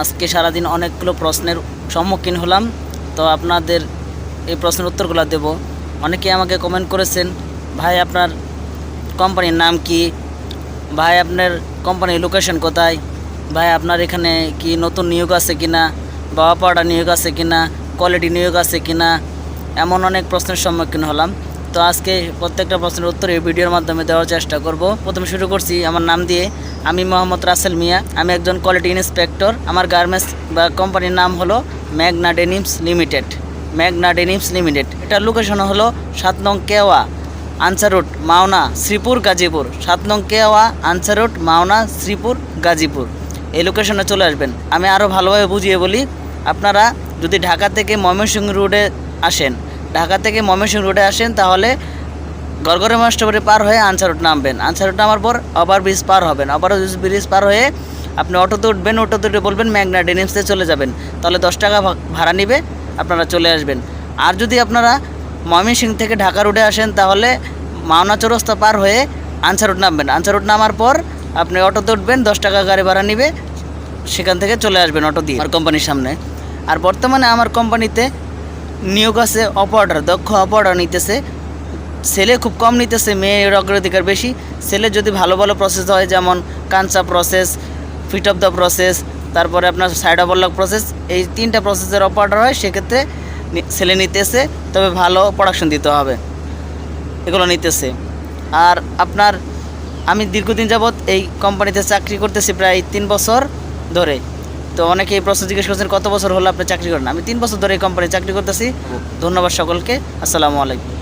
আজকে সারাদিন অনেকগুলো প্রশ্নের সম্মুখীন হলাম। তো আপনাদের এই প্রশ্নের উত্তরগুলো দেব। অনেকে আমাকে কমেন্ট করেছেন, ভাই, আপনার কোম্পানির নাম কি? ভাই, আপনার কোম্পানির লোকেশন কোথায়? ভাই, আপনার এখানে কি নতুন নিয়োগ আছে কিনা? বা অপারেটর নিয়োগ আছে কিনা? কোয়ালিটি নিয়োগ আছে কিনা? এমন অনেক প্রশ্নের সম্মুখীন হলাম। তো আজকে প্রত্যেকটা প্রশ্নের উত্তর এই ভিডিওর মাধ্যমে দেওয়ার চেষ্টা করব। প্রথমে শুরু করছি আমার নাম দিয়ে। আমি মোহাম্মদ রাসেল মিয়া। আমি একজন কোয়ালিটি ইন্সপেক্টর। আমার গার্মেন্টস বা কোম্পানির নাম হলো Magna Denims Limited. Magna Denims Limited. এটার লোকেশন হলো সাত নং কেওয়া, আনসার রোড, মাওনা, শ্রীপুর, গাজীপুর। সাত নং কেওয়া, আনসার রোড, মাওনা, শ্রীপুর, গাজীপুর। এই লোকেশনে চলে আসবেন। আমি আরও ভালোভাবে বুঝিয়ে বলি, আপনারা যদি ঢাকা থেকে ময়মনসিংহ রোডে আসেন ঢাকা থেকে ময়মনসিংহ রোডে আসেন, তাহলে গড়গড়ে মাস্টারবাড়ি পার হয়ে আনসার রোড নামবেন। আনসার রোড নামার পর ওভার ব্রিজ পার হবেন। ওভার ব্রিজ পার হয়ে আপনি অটোতে উঠবেন, অটোতে উঠে বলবেন, ম্যাগনা ডেনিমসে চলে যাবেন। তাহলে দশ টাকা ভাড়া নিবে, আপনারা চলে আসবেন। আর যদি আপনারা ময়মনসিংহ থেকে ঢাকা রোডে আসেন, তাহলে মাওনা চৌরাস্তা পার হয়ে আনসার রোড নামবেন। আনসার রোড নামার পর আপনি অটোতে উঠবেন, দশ টাকা গাড়ি ভাড়া নিবে, সেখান থেকে চলে আসবেন অটো দিয়ে। আমার কোম্পানির সামনে। আর বর্তমানে আমার কোম্পানিতে নিয়োগ আছে অপারেটর দক্ষ অপারেটর নিতেছে। ছেলে খুব কম নিতেছে, মেয়ের অগ্রাধিকার বেশি। ছেলে যদি ভালো ভালো প্রসেস হয়, যেমন Kancha process fit of the process তারপরে আপনার সাইড অফ লক প্রসেস এই তিনটা প্রসেসের অপারেটর হয়, সেক্ষেত্রে ছেলে নিতেছে, তবে ভালো প্রোডাকশন দিতে হবে। এগুলো নিতেছে। আর আপনার, আমি দীর্ঘদিন যাবৎ এই কোম্পানিতে চাকরি করতেছি প্রায় তিন বছর ধরে। তো অনেকে এই প্রশ্ন জিজ্ঞেস করছেন, কত বছর হলো আপনি চাকরি করেন? আমি তিন বছর ধরে এই কোম্পানি চাকরি করতেছি। ধন্যবাদ সকলকে। আসসালামু আলাইকুম।